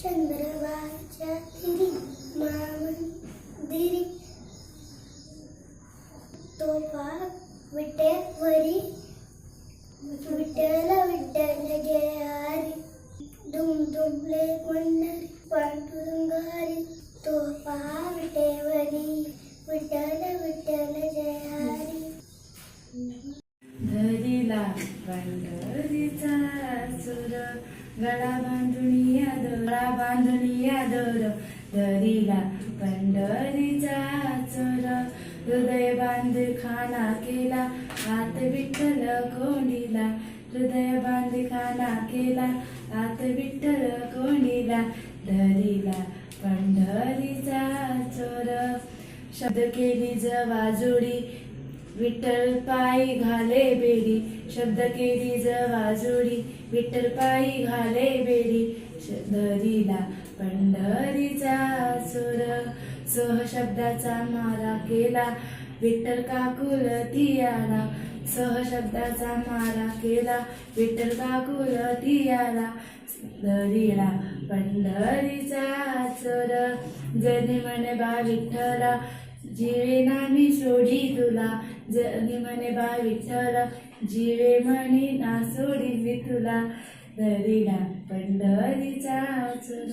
चंद्रवाच्या तिरी मामंदिरी तोफा पाक विटेवरी विठ्ठल विठ्ठल जय हरी दुम दुमले पंढरी पांडुरंगारी तोफा पहा विटेवरी विठ्ठल विठ्ठल जय हरी धरीला पंढरीचा सुर गळा बांधुनिया गळा बांधुनिया दोर धरीला पंढरीचा चर हृदय बांध खाना केला हात विठ्ठल कोणीला हृदय बांध खाना केला हात विठ्ठल कोणीला धरीला पंढरीचा चोर शब्द केली जवाजोडी विठ्ठल पायी घाले बेडी शब्द केली जवाजुडी विठ्ठल पायी घाले बेडी धरीला पंढरीचा सुर. सोह शब्दाचा मारा केला विठ्ठल काकुल तियाला. सह शब्दाचा मारा केला विठ्ठल काकुल तियाला. धरीला पंढरीचा सुर. जनी म्हणे बा विठ्ठला जीवे नामी सोडी तुला जनी म्हणे बा विठ्ठला जीवे म्हणे ना सोडी मी तुला धरीला पंढरीचा चोर